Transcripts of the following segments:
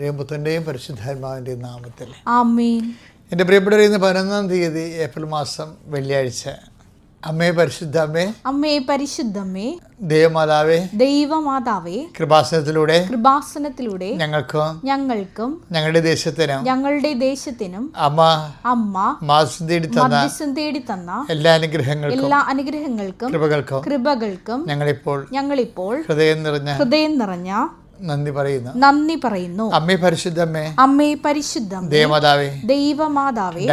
ദൈവപുത്രന്റെയും പരിശുദ്ധാത്മാവിന്റെയും നാമത്തിൽ. എന്റെ പ്രിയപ്പെട്ടവർ ഇന്ന് പതിനൊന്നാം തീയതി ഏപ്രിൽ മാസം വെള്ളിയാഴ്ച. അമ്മേ പരിശുദ്ധമ്മേ. അമ്മേ അമ്മേ പരിശുദ്ധമ്മേ. ദൈവമാതാവേ. ദൈവമാതാവേ. കൃപാസനത്തിലൂടെ. കൃപാസനത്തിലൂടെ ഞങ്ങൾക്കും. ഞങ്ങൾക്കും. ഞങ്ങളുടെ ദേശത്തിനും. ഞങ്ങളുടെ ദേശത്തിനും. അമ്മ അമ്മ മാസം തേടി തന്ന മാസം തേടി തന്ന എല്ലാ അനുഗ്രഹങ്ങൾക്കും എല്ലാ അനുഗ്രഹങ്ങൾക്കും കൃപകൾക്കും കൃപകൾക്കും ഞങ്ങളിപ്പോൾ ഞങ്ങളിപ്പോൾ ഹൃദയം നിറഞ്ഞ ഹൃദയം നിറഞ്ഞ നന്ദി പറയുന്നു. നന്ദി പറയുന്നു. അമ്മേ പരിശുദ്ധ അമ്മേ പരിശുദ്ധം ദേവമാതാവേ ദൈവമാതാവേ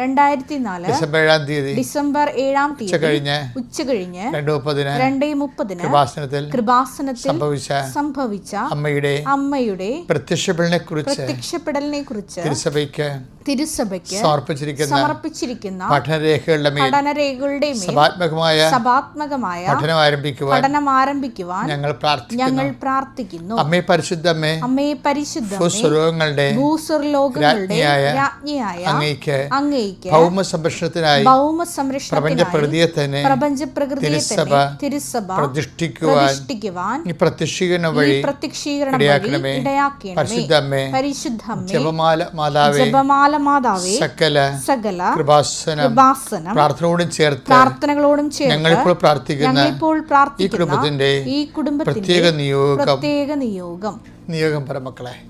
രണ്ടായിരത്തി നാല് ഡിസംബർ ഏഴാം തീയതി ഡിസംബർ ഏഴാം തീയതി ഉച്ചകഴിഞ്ഞ് ഉച്ച കഴിഞ്ഞ് രണ്ടു മുപ്പതിന് രണ്ടേ മുപ്പതിന് കൃപാസനത്തിൽ കൃപാസനത്തിൽ സംഭവിച്ച സംഭവിച്ച അമ്മയുടെ അമ്മയുടെ പ്രത്യക്ഷപ്പെടലിനെ കുറിച്ച് പ്രത്യക്ഷപ്പെടലിനെ കുറിച്ച് തിരുസഭയ്ക്ക് തിരുസഭയ്ക്ക് സമർപ്പിച്ചിരിക്കുന്ന സമർപ്പിച്ചിരിക്കുന്ന പഠനരേഖകളുടെ പഠനരേഖകളുടെ സഭാത്മകമായ സഭാത്മകമായ പഠനം ആരംഭിക്കുവാൻ പഠനം ആരംഭിക്കുവാൻ ഞങ്ങൾ പ്രാർത്ഥിക്കുന്നു. ഞങ്ങൾ പ്രാർത്ഥിക്കുന്നു. അമ്മേ പരിശുദ്ധമ്മേ അമ്മേ പരിശുദ്ധ ഭൂസ്വർലോകങ്ങളുടെ രാജ്ഞിയായ അങ്ങേക്ക് അങ്ങേക്ക് ഭൗമ സംരക്ഷണത്തിനായി ഭൗമ പ്രപഞ്ച സംരക്ഷണത്തിനായി പ്രകൃതിയെ തന്നെ പ്രപഞ്ച പ്രകൃതിയെ തന്നെ തിരുസഭ പ്രതിഷ്ഠിക്കുവാൻ ഈ പ്രത്യക്ഷീകരണം വഴി പ്രത്യക്ഷീകരണം ഇടയാക്കണമേ. പരിശുദ്ധമ്മേ പരിശുദ്ധമ്മേ ജപമാല മാതാവേ ജപമാല മാതാവേ സകല സകല കൃപാസന കൃപാസനം പ്രാർത്ഥനയോടും ചേർത്ത് പ്രാർത്ഥനകളോടും ചേർത്ത് ഞങ്ങളിപ്പോൾ പ്രാർത്ഥിക്കുന്ന ഞങ്ങളിപ്പോൾ ഈ കുടുംബത്തിന്റെ ഈ കുടുംബത്തിന്റെ പ്രത്യേക നിയോഗം പ്രത്യേക നിയോഗം. നിയോഗം പരമക്കളെ.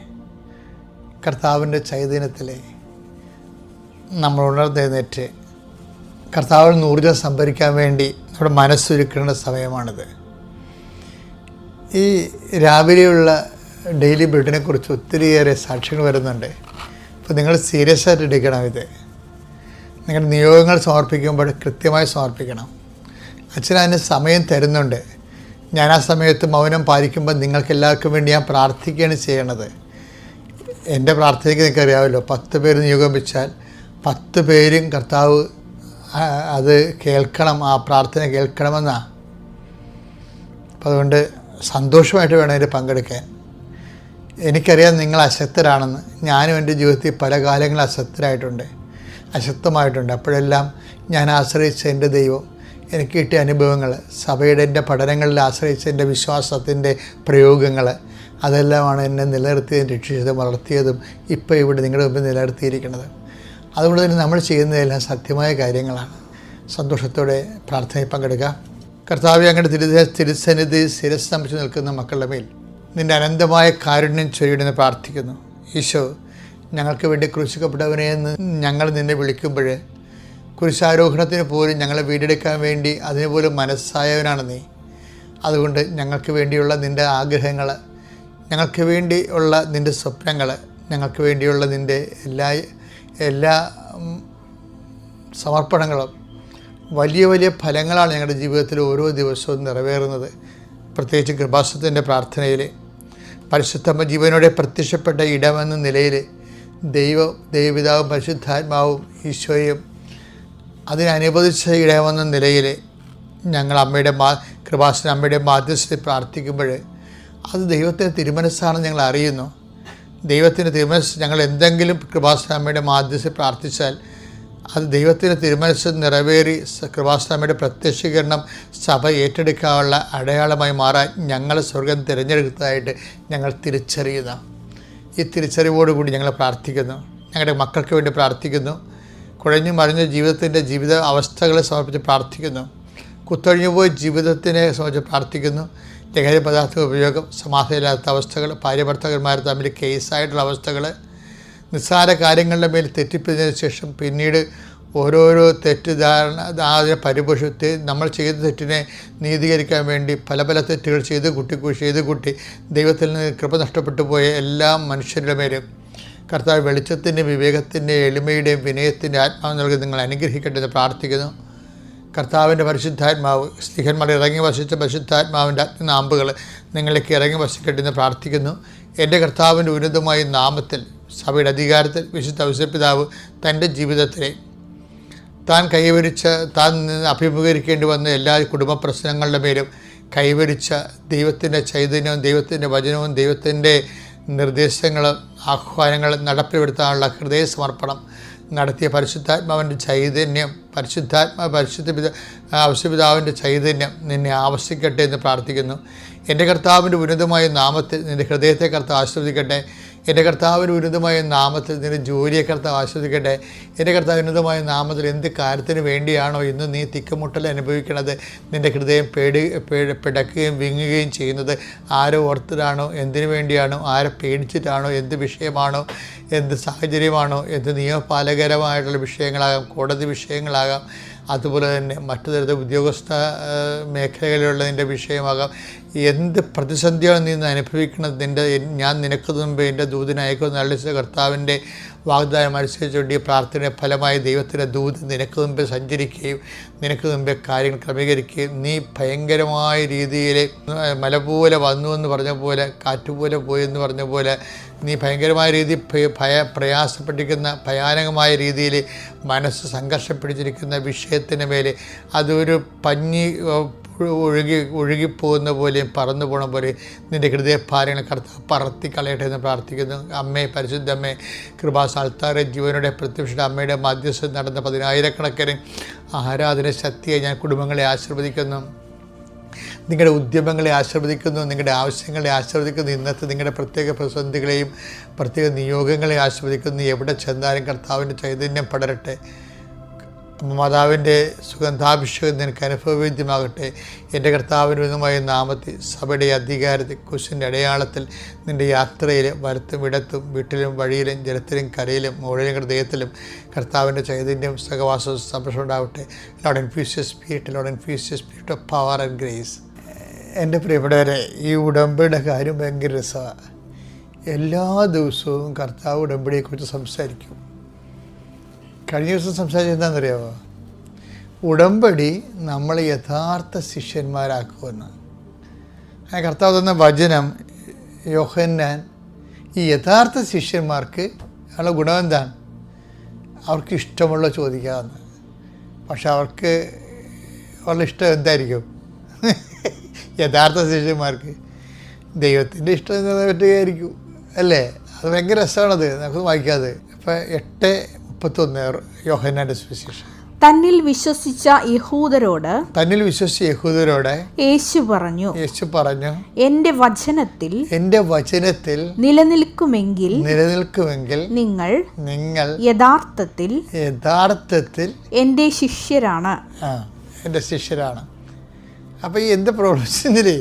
കർത്താവിന്റെ ചൈതന്യത്തിലെ നമ്മൾ ഉണർന്നെഴുന്നേറ്റ് കർത്താവിൽ നിന്ന് ഊർജം സംഭരിക്കാൻ വേണ്ടി നമ്മുടെ മനസ്സൊരുക്കേണ്ട സമയമാണിത്. ഈ രാവിലെയുള്ള ഡെയിലി ബ്ലഡിനെ കുറിച്ച് ഒത്തിരിയേറെ സാക്ഷ്യങ്ങൾ വരുന്നുണ്ട്. അപ്പോൾ നിങ്ങൾ സീരിയസ് ആയിട്ട് എടുക്കണം ഇത്. നിങ്ങളുടെ നിയോഗങ്ങൾ സമർപ്പിക്കുമ്പോൾ കൃത്യമായി സമർപ്പിക്കണം. അച്ഛൻ അതിന് സമയം തരുന്നുണ്ട്. ഞാൻ ആ സമയത്ത് മൗനം പാലിക്കുമ്പോൾ നിങ്ങൾക്കെല്ലാവർക്കും വേണ്ടി ഞാൻ പ്രാർത്ഥിക്കുകയാണ് ചെയ്യണത് എന്റെ പ്രാർത്ഥനയ്ക്ക് നിങ്ങൾക്ക് അറിയാമല്ലോ പത്ത് പേര് നിയോഗം വെച്ചാൽ പത്ത് പേരും കർത്താവ് അത് കേൾക്കണം ആ പ്രാർത്ഥന കേൾക്കണമെന്നാണ് അപ്പം അതുകൊണ്ട് സന്തോഷമായിട്ട് വേണം അതിൽ പങ്കെടുക്കാൻ. എനിക്കറിയാം നിങ്ങൾ അശക്തരാണെന്ന്. ഞാനും എന്റെ ജീവിതത്തിൽ പല കാലങ്ങളും അശക്തരായിട്ടുണ്ട് അശക്തമായിട്ടുണ്ട്. അപ്പോഴെല്ലാം ഞാൻ ആശ്രയിച്ച എന്റെ ദൈവം എനിക്ക് കിട്ടിയ അനുഭവങ്ങൾ സഭയുടെ എന്റെ പഠനങ്ങളിൽ ആശ്രയിച്ച എന്റെ വിശ്വാസത്തിന്റെ പ്രയോഗങ്ങൾ അതെല്ലാമാണ് എന്നെ നിലനിർത്തിയതും രക്ഷിച്ചതും വളർത്തിയതും ഇപ്പോൾ ഇവിടെ നിങ്ങളുടെ മുമ്പിൽ നിലനിർത്തിയിരിക്കുന്നത്. അതുകൊണ്ട് തന്നെ നമ്മൾ ചെയ്യുന്നതെല്ലാം സത്യമായ കാര്യങ്ങളാണ്. സന്തോഷത്തോടെ പ്രാർത്ഥനയിൽ പങ്കെടുക്കുക കർത്താവ് അങ്ങയുടെ തിരു തിരുസന്നിധി ശിരസ് നമിച്ച് നിൽക്കുന്ന മക്കളുടെ മേൽ നിന്റെ അനന്തമായ കാരുണ്യം ചൊരിയിടുന്ന പ്രാർത്ഥിക്കുന്നു. ഈശോ ഞങ്ങൾക്ക് വേണ്ടി ക്രൂശിക്കപ്പെട്ടവനെ എന്ന് ഞങ്ങൾ നിന്നെ വിളിക്കുമ്പോൾ കുരിശാരോഹണത്തിന് പോലും ഞങ്ങളെ വീടെടുക്കാൻ വേണ്ടി അതിനുപോലും മനസ്സായവനാണ് നീ. അതുകൊണ്ട് ഞങ്ങൾക്ക് വേണ്ടിയുള്ള നിന്റെ ആഗ്രഹങ്ങൾ ഞങ്ങൾക്ക് വേണ്ടി ഉള്ള നിന്റെ സ്വപ്നങ്ങൾ ഞങ്ങൾക്ക് വേണ്ടിയുള്ള നിന്റെ എല്ലാ എല്ലാ സമർപ്പണങ്ങളും വലിയ വലിയ ഫലങ്ങളാണ് ഞങ്ങളുടെ ജീവിതത്തിൽ ഓരോ ദിവസവും നിറവേറുന്നത്. പ്രത്യേകിച്ച് കൃപാസത്തിന്റെ പ്രാർത്ഥനയിൽ പരിശുദ്ധമ്മ ജീവനോടെ പ്രത്യക്ഷപ്പെട്ട ഇടമെന്ന നിലയിൽ ദൈവം ദൈവപിതാവും പരിശുദ്ധാത്മാവും ഈശോയും അതിനനുവദിച്ച ഇടമെന്ന നിലയിൽ ഞങ്ങൾ അമ്മയുടെ മാ കൃപാസന അമ്മയുടെ മാധ്യസ്ഥത്തിൽ പ്രാർത്ഥിക്കുമ്പോൾ അത് ദൈവത്തിന്റെ തിരുമനസ്സാണെന്ന് ഞങ്ങൾ അറിയുന്നു. ദൈവത്തിന്റെ തിരുമനസ് ഞങ്ങൾ എന്തെങ്കിലും കൃപാസ്വാമിയുടെ മാധ്യസ്ഥ പ്രാർത്ഥിച്ചാൽ അത് ദൈവത്തിന്റെ തിരുമനസ് നിറവേറി കൃപാസ്വാമിയുടെ പ്രത്യക്ഷീകരണം സഭ ഏറ്റെടുക്കാനുള്ള അടയാളമായി മാറാൻ ഞങ്ങൾ സ്വർഗം തിരഞ്ഞെടുത്തതായിട്ട് ഞങ്ങൾ തിരിച്ചറിയുന്ന. ഈ തിരിച്ചറിവോടുകൂടി ഞങ്ങൾ പ്രാർത്ഥിക്കുന്നു. ഞങ്ങളുടെ മക്കൾക്ക് വേണ്ടി പ്രാർത്ഥിക്കുന്നു. കുഴഞ്ഞു മറിഞ്ഞ ജീവിതത്തിന്റെ ജീവിത അവസ്ഥകളെ സമർപ്പിച്ച് പ്രാർത്ഥിക്കുന്നു. കുത്തൊഴിഞ്ഞു പോയ ജീവിതത്തിനെ സംബന്ധിച്ച് പ്രാർത്ഥിക്കുന്നു. ലഹരി പദാർത്ഥ ഉപയോഗം സമാധാനമില്ലാത്ത അവസ്ഥകൾ ഭാര്യഭർത്തകന്മാർ തമ്മിൽ കേസായിട്ടുള്ള അവസ്ഥകൾ നിസ്സാര കാര്യങ്ങളുടെ മേൽ തെറ്റിപ്പിച്ചതിന് ശേഷം പിന്നീട് ഓരോരോ തെറ്റിദ്ധാരണ അതിനെ പരിപോഷത്തെ നമ്മൾ ചെയ്ത തെറ്റിനെ നീതീകരിക്കാൻ വേണ്ടി പല പല തെറ്റുകൾ ചെയ്ത് കുട്ടി ചെയ്ത് കുട്ടി ദൈവത്തിൽ നിന്ന് കൃപ നഷ്ടപ്പെട്ടു പോയ എല്ലാ മനുഷ്യരുടെ മേലും കർത്താവ് വെളിച്ചത്തിന്റെ വിവേകത്തിന്റെ എളിമയുടെയും വിനയത്തിന്റെ ആത്മാവ് നൽകി നിങ്ങൾ അനുഗ്രഹിക്കട്ടെ എന്ന് പ്രാർത്ഥിക്കുന്നു. കർത്താവിന്റെ പരിശുദ്ധാത്മാവ് സ്ലിഹന്മാർ ഇറങ്ങി വസിച്ച പരിശുദ്ധാത്മാവിന്റെ അഗ്നാമ്പുകൾ നിങ്ങളിലേക്ക് ഇറങ്ങി വസിക്കട്ടെ എന്ന് പ്രാർത്ഥിക്കുന്നു. എന്റെ കർത്താവിന്റെ ഉന്നതമായ നാമത്തിൽ സഭയുടെ അധികാരത്തിൽ വിശുദ്ധ ഔസപിതാവ് തന്റെ ജീവിതത്തിലെ താൻ കൈവരിച്ച താൻ അഭിമുഖീകരിക്കേണ്ടി വന്ന എല്ലാ കുടുംബ പ്രശ്നങ്ങളുടെ മേലും കൈവരിച്ച ദൈവത്തിന്റെ ചൈതന്യവും ദൈവത്തിന്റെ വചനവും ദൈവത്തിന്റെ നിർദ്ദേശങ്ങളും ആഹ്വാനങ്ങളും നടപ്പിലെടുത്താനുള്ള ഹൃദയ സമർപ്പണം നടത്തിയ പരിശുദ്ധാത്മാവിന്റെ ചൈതന്യം പരിശുദ്ധാത്മാ പരിശുദ്ധ പിത ഔഷപിതാവിന്റെ ചൈതന്യം നിന്നെ ആവശ്യിക്കട്ടെ എന്ന് പ്രാർത്ഥിക്കുന്നു. എന്റെ കർത്താവിന്റെ ഉന്നതമായ നാമത്തിൽ നിന്റെ ഹൃദയത്തെ കർത്താവ് ആശ്രവദിക്കട്ടെ. എന്റെ കർത്താവിന് ഉന്നതമായ നാമത്തിൽ നിന്റെ ജോലിയെ കർത്താവ് ആശ്വസിക്കട്ടെ. എന്റെ കർത്താവ് ഉന്നതമായ നാമത്തിൽ എന്ത് കാര്യത്തിന് വേണ്ടിയാണോ ഇന്ന് നീ തിക്കുമുട്ടൽ അനുഭവിക്കണത്? നിന്റെ ഹൃദയം പേടി പേടി പിടക്കുകയും വിങ്ങുകയും ചെയ്യുന്നത് ആരെ ഓർത്തിട്ടാണോ? എന്തിനു വേണ്ടിയാണോ? ആരെ പേടിച്ചിട്ടാണോ? എന്ത് വിഷയമാണോ? എന്ത് സാഹചര്യമാണോ? എന്ത് നിയമപാലകരമായിട്ടുള്ള വിഷയങ്ങളാകാം കോടതി വിഷയങ്ങളാകാം അതുപോലെ തന്നെ മറ്റു തരത്തിൽ ഉദ്യോഗസ്ഥ മേഖലകളിലുള്ളതിന്റെ വിഷയമാകാം. എന്ത് പ്രതിസന്ധിയാണ് നീ അനുഭവിക്കുന്നത്? നിന്റെ ഞാൻ നിനക്ക് മുമ്പ് എന്റെ ദൂതനയക്കുന്ന അള്ളിച്ച കർത്താവിന്റെ വാഗ്ദാനം അനുസരിച്ചുകൊണ്ട് ഈ പ്രാർത്ഥനയുടെ ഫലമായി ദൈവത്തിന്റെ ദൂത് നിനക്ക് മുമ്പ് സഞ്ചരിക്കുകയും നിനക്ക് മുമ്പേ കാര്യങ്ങൾ ക്രമീകരിക്കുകയും നീ ഭയങ്കരമായ രീതിയിൽ മല പോലെ വന്നു എന്ന് പറഞ്ഞ പോലെ കാറ്റുപോലെ പോയി എന്ന് പറഞ്ഞ പോലെ നീ ഭയങ്കരമായ രീതിയിൽ ഭയ- പ്രയാസപ്പെട്ടിരിക്കുന്ന ഭയാനകമായ രീതിയിൽ മനസ്സ് സംഘർഷം പിടിച്ചിരിക്കുന്ന വിഷയത്തിന് മേലെ അതൊരു പഞ്ഞി ഒഴുകി ഒഴുകിപ്പോകുന്ന പോലെയും പറന്നു പോണ പോലെയും നിന്റെ ഹൃദയഭാരങ്ങൾ കറുത്ത പറത്തി കളയട്ടെ എന്ന് പ്രാർത്ഥിക്കുന്നു. അമ്മേ പരിശുദ്ധമ്മേ കൃപാസാൽത്താറെ ജീവനോടെ പ്രത്യക്ഷയുടെ പ്രത്യക്ഷ അമ്മയുടെ മധ്യസ്ഥം നടന്ന പതിനായിരക്കണക്കിന് ആരാധന ശക്തിയെ ഞാൻ കുടുംബങ്ങളെ ആശീർവദിക്കുന്നു. നിങ്ങളുടെ ഉദ്യമങ്ങളെ ആശീർവദിക്കുന്നു നിങ്ങളുടെ ആവശ്യങ്ങളെ ആശീർവദിക്കുന്നു. ഇന്നത്തെ നിങ്ങളുടെ പ്രത്യേക പ്രതിസന്ധികളെയും പ്രത്യേക നിയോഗങ്ങളെ ആശീർവദിക്കുന്നു. എവിടെ ചെന്നാലും കർത്താവിന്റെ ചൈതന്യം പടരട്ടെ. മാതാവിന്റെ സുഗന്ധാഭിഷേകം നിനക്ക് അനുഭവവേദ്യമാകട്ടെ. എന്റെ കർത്താവിനുമായ നാമത്തിൽ സഭയുടെ അധികാരത്തിൽ കുശിന്റെ അടയാളത്തിൽ നിന്റെ യാത്രയിൽ വലത്തും ഇടത്തും വീട്ടിലും വഴിയിലും ജലത്തിലും കരയിലും മുകളിലും ഹൃദയത്തിലും കർത്താവിന്റെ ചൈതന്യം സഹവാസവും സംരക്ഷണം ഉണ്ടാവട്ടെ. Lord infuse us Spirit Lord infuse us Spirit of power and grace. എന്റെ പ്രിയപ്പെട്ടവരെ ഈ ഉടമ്പടിയുടെ കാര്യം ഭയങ്കര രസമാണ്. എല്ലാ ദിവസവും കർത്താവ് ഉടമ്പടിയെക്കുറിച്ച് സംസാരിക്കും. കഴിഞ്ഞ ദിവസം സംസാരിച്ചത് എന്താണെന്നറിയാമോ ഉടമ്പടി നമ്മളെ യഥാർത്ഥ ശിഷ്യന്മാരാക്കുമെന്ന്. ആ കർത്താവ് തന്ന വചനം യോഹന്നാൻ ഈ യഥാർത്ഥ ശിഷ്യന്മാർക്ക് ഉള്ള ഗുണം എന്താണ്? അവർക്ക് ഇഷ്ടമുള്ള ചോദിക്കാമെന്ന് പക്ഷെ അവർക്ക് ഉള്ള ഇഷ്ടം എന്തായിരിക്കും? യഥാർത്ഥ ശിഷ്യന്മാർക്ക്. ദൈവത്തിന്റെ ഇഷ്ടം പറ്റുകയായിരിക്കും. അല്ലേ? അത് ഭയങ്കര രസമാണത്. നമുക്ക് വായിക്കാതെ. അപ്പം എട്ട് മുപ്പത്തൊന്ന് യോഹനാന്റെ സുവിശേഷം. തന്നിൽ വിശ്വസിച്ച യഹൂദരോട് തന്നിൽ വിശ്വസിച്ച യഹൂദരോട് യേശു പറഞ്ഞു യേശു പറഞ്ഞു എന്റെ വചനത്തിൽ എന്റെ വചനത്തിൽ നിലനിൽക്കുമെങ്കിൽ നിലനിൽക്കുമെങ്കിൽ നിങ്ങൾ നിങ്ങൾ യഥാർത്ഥത്തിൽ യഥാർത്ഥത്തിൽ എന്റെ ശിഷ്യരാണ്. ആ എന്റെ ശിഷ്യരാണ്. അപ്പോൾ ഈ എന്ത് പ്രൊഫഷനിൽ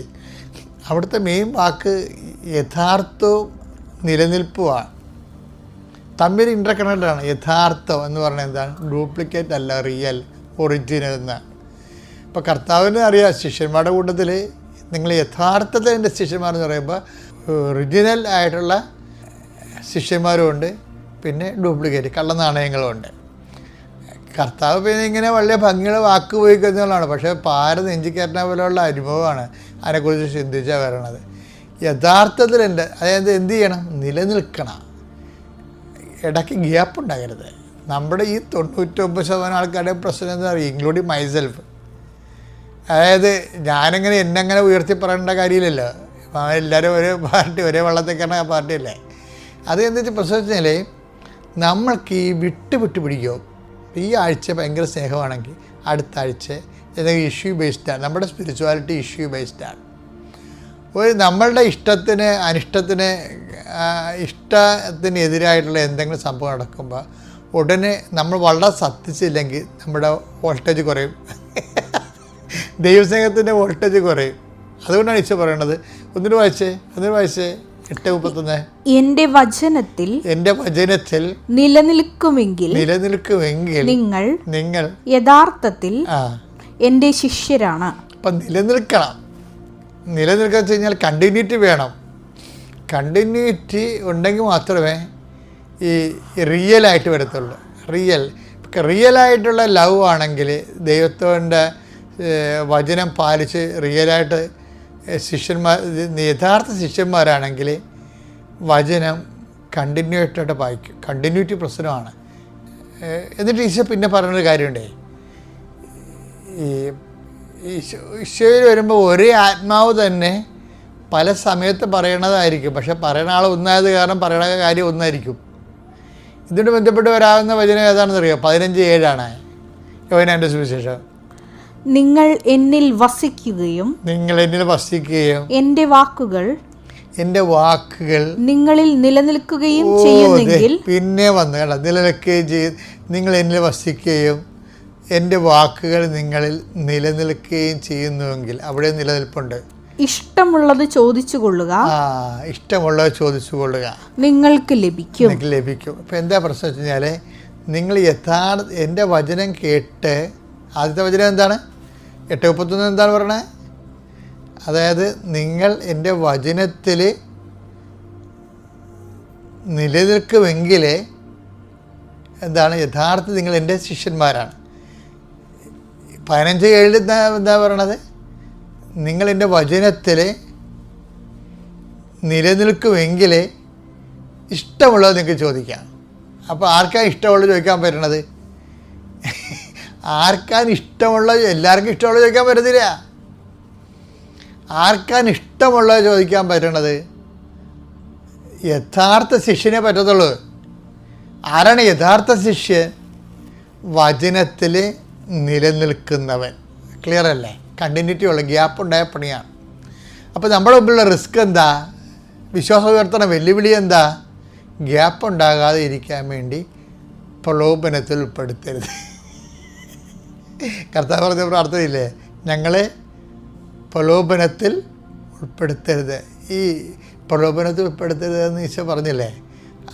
അവിടുത്തെ മെയിൻ വാക്ക് യഥാർത്ഥവും നിലനിൽപ്പുമാണ്. തമ്മിൽ ഇന്റർ യഥാർത്ഥം എന്ന് പറഞ്ഞാൽ എന്താണ്? ഡ്യൂപ്ലിക്കേറ്റ് അല്ല റിയൽ ഒറിജിനൽ എന്നാണ് ഇപ്പോൾ കർത്താവിന് അറിയാം ശിഷ്യന്മാരുടെ കൂട്ടത്തിൽ നിങ്ങൾ യഥാർത്ഥത്തിൽ എന്റെ ശിഷ്യന്മാരെന്ന് പറയുമ്പോൾ ഒറിജിനൽ ആയിട്ടുള്ള ശിഷ്യന്മാരുമുണ്ട് പിന്നെ ഡ്യൂപ്ലിക്കേറ്റ് കള്ള നാണയങ്ങളുമുണ്ട് കർത്താവ് പിന്നെ ഇങ്ങനെ വളരെ ഭംഗിയുള്ള വാക്ക് ഉപയോഗിക്കുന്നതാണ് പക്ഷേ പാര നെഞ്ചിക്കേറ്റ പോലെയുള്ള അനുഭവമാണ്. അതിനെക്കുറിച്ച് ചിന്തിച്ചാൽ വരണത്. യഥാർത്ഥത്തിൽ എന്റെ അതായത് എന്ത് ചെയ്യണം? നിലനിൽക്കണം. ഇടയ്ക്ക് ഗ്യാപ്പ് ഉണ്ടാകരുത്. നമ്മുടെ ഈ തൊണ്ണൂറ്റൊമ്പത് ശതമാനം ആൾക്കാരുടെ പ്രശ്നം എന്താ പറയുക? ഇൻക്ലൂഡിങ് മൈസെൽഫ് അതായത് ഞാനിങ്ങനെ എന്നെങ്ങനെ ഉയർത്തി പറയേണ്ട കാര്യമില്ലല്ലോ. എല്ലാവരും ഒരേ പാർട്ടി ഒരേ വെള്ളത്തിൽ കിടന്ന പാർട്ടിയല്ലേ അത് എന്താ വെച്ചാൽ പ്രശ്നം വെച്ചാൽ നമ്മൾക്ക് ഈ വിട്ട് വിട്ട് പിടിക്കും. ഈ ആഴ്ച ഭയങ്കര സ്നേഹമാണെങ്കിൽ അടുത്ത ആഴ്ച ഏതെങ്കിലും ഇഷ്യൂ ബേസ്ഡാണ് നമ്മുടെ സ്പിരിച്വാലിറ്റി ഇഷ്യൂ ബേസ്ഡാണ് ഒരു നമ്മളുടെ ഇഷ്ടത്തിന് അനിഷ്ടത്തിന് ഇഷ്ടത്തിനെതിരായിട്ടുള്ള എന്തെങ്കിലും സംഭവം നടക്കുമ്പോൾ ഉടനെ നമ്മൾ വളരെ സത്തിച്ചില്ലെങ്കിൽ നമ്മുടെ വോൾട്ടേജ് കുറയും. ദൈവസ്നേഹത്തിന്റെ വോൾട്ടേജ് കുറയും. അതുകൊണ്ടാണ് ഈശോ പറയണത് ഒന്നിനു വായിച്ചേ ഒന്നിനു വായിച്ചേ എട്ട് മുപ്പത്തൊന്ന്. എന്റെ വചനത്തിൽ എന്റെ വചനത്തിൽ നിലനിൽക്കുമെങ്കിൽ നിലനിൽക്കുമെങ്കിൽ നിങ്ങൾ നിങ്ങൾ യഥാർത്ഥത്തിൽ എന്റെ ശിഷ്യരാണ്. അപ്പം നിലനിൽക്കണം. നിലനിൽക്കുക വെച്ച് കഴിഞ്ഞാൽ കണ്ടിന്യൂറ്റി വേണം. കണ്ടിന്യൂറ്റി ഉണ്ടെങ്കിൽ മാത്രമേ ഈ റിയൽ ആയിട്ട് വരത്തുള്ളൂ. റിയൽ റിയൽ ആയിട്ടുള്ള ലവ് ആണെങ്കിൽ ദൈവത്തോന്റെ വചനം പാലിച്ച് റിയലായിട്ട് ശിഷ്യന്മാർ യഥാർത്ഥ ശിഷ്യന്മാരാണെങ്കിൽ വചനം കണ്ടിന്യൂറ്റായിട്ട് വായിക്കും കണ്ടിന്യൂറ്റി പ്രശ്നമാണ്. എന്നിട്ട് ഈശോ പിന്നെ പറഞ്ഞൊരു കാര്യമുണ്ടേ. ഈ ഈശോയിൽ വരുമ്പോൾ ഒരേ ആത്മാവ് തന്നെ പല സമയത്ത് പറയണതായിരിക്കും. പക്ഷെ പറയണ ആൾ ഒന്നായത് കാരണം പറയണ കാര്യം ഒന്നായിരിക്കും. ഇതിനോട് ബന്ധപ്പെട്ട് വരാവുന്ന വചനം ഏതാണെന്ന് അറിയാം പതിനഞ്ച് ഏഴാണ്. യോനാന്റെ സുവിശേഷം. നിങ്ങൾ എന്നിൽ വസിക്കുകയും നിങ്ങൾ എന്നിൽ വസിക്കുകയും എന്റെ വാക്കുകൾ എന്റെ വാക്കുകൾ നിങ്ങളിൽ നിലനിൽക്കുകയും ചെയ്യുന്നെങ്കിൽ പിന്നെ വന്നു കേട്ടോ. നിലനിൽക്കുകയും ചെയ്യും നിങ്ങൾ എന്നിൽ വസിക്കുകയും എന്റെ വാക്കുകൾ നിങ്ങളിൽ നിലനിൽക്കുകയും ചെയ്യുന്നുവെങ്കിൽ അവിടെ നിലനിൽപ്പുണ്ട്. ഇഷ്ടമുള്ളത് ചോദിച്ചു കൊള്ളുക ആ ഇഷ്ടമുള്ളത് ചോദിച്ചു കൊള്ളുക നിങ്ങൾക്ക് ലഭിക്കും. നിങ്ങൾക്ക് ലഭിക്കും. ഇപ്പം എന്താ പ്രശ്നം വെച്ച് കഴിഞ്ഞാൽ നിങ്ങൾ യഥാർത്ഥ എന്റെ വചനം കേട്ട് ആദ്യത്തെ വചനം എന്താണ്? എട്ട് മുപ്പത്തൊന്ന് എന്താണ് പറയണേ അതായത് നിങ്ങൾ എന്റെ വചനത്തിൽ നിലനിൽക്കുമെങ്കിൽ എന്താണ്? യഥാർത്ഥ നിങ്ങൾ എന്റെ ശിഷ്യന്മാരാണ്. പതിനഞ്ച് ഏഴിൽ എന്താ എന്താ പറയണത്? നിങ്ങൾ എന്റെ വചനത്തിൽ നിലനിൽക്കുമെങ്കിൽ ഇഷ്ടമുള്ളത് നിങ്ങൾക്ക് ചോദിക്കാം. അപ്പോൾ ആർക്കാണ് ഇഷ്ടമുള്ളത് ചോദിക്കാൻ പറ്റണത്? ആർക്കാണ് ഇഷ്ടമുള്ള എല്ലാവർക്കും ഇഷ്ടമുള്ളത് ചോദിക്കാൻ പറ്റത്തില്ല. ആർക്കാണ് ഇഷ്ടമുള്ളത് ചോദിക്കാൻ പറ്റണത്? യഥാർത്ഥ ശിഷ്യനെ പറ്റത്തുള്ളൂ. ആരാണ് യഥാർത്ഥ ശിഷ്യൻ? വചനത്തിൽ നിലനിൽക്കുന്നവൻ. ക്ലിയർ അല്ലേ? കണ്ടിന്യൂറ്റി ഉള്ള ഗ്യാപ്പ് ഉണ്ടായ പണിയാണ്. അപ്പോൾ നമ്മുടെ മുമ്പിലുള്ള റിസ്ക് എന്താ? വിശ്വാസം ഉയർത്തണ വെല്ലുവിളി എന്താ? ഗ്യാപ്പ് ഉണ്ടാകാതെ ഇരിക്കാൻ വേണ്ടി പ്രലോഭനത്തിൽ ഉൾപ്പെടുത്തരുത്. കർത്താവ് പറഞ്ഞ പ്രാർത്ഥനയില്ലേ? ഞങ്ങളെ പ്രലോഭനത്തിൽ ഉൾപ്പെടുത്തരുത്. ഈ പ്രലോഭനത്തിൽ ഉൾപ്പെടുത്തരുത് എന്ന് ഈശോ പറഞ്ഞില്ലേ?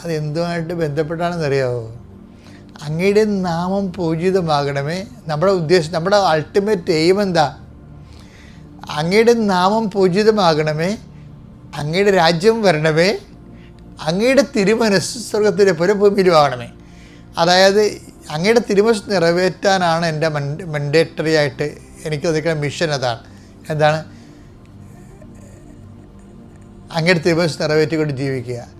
അത് എന്തുമായിട്ട് ബന്ധപ്പെട്ടാണെന്നറിയാമോ അങ്ങയുടെ നാമം പൂജിതമാകണമേ. നമ്മുടെ ഉദ്ദേശം നമ്മുടെ അൾട്ടിമേറ്റ് എയിം എന്താ? അങ്ങയുടെ നാമം പൂജിതമാകണമേ. അങ്ങയുടെ രാജ്യം വരണമേ. അങ്ങയുടെ തിരുമനസ് സ്വർഗത്തിലെ പുരഭൂമിയിലും ആകണമേ. അതായത് അങ്ങയുടെ തിരുമനസ് നിറവേറ്റാനാണ് എന്റെ മെൻഡേറ്ററി ആയിട്ട് എനിക്ക് തന്നിരിക്കുന്ന മിഷൻ അതാണ്. എന്താണ്? അങ്ങയുടെ തിരുമനസ് നിറവേറ്റിക്കൊണ്ട് ജീവിക്കുക.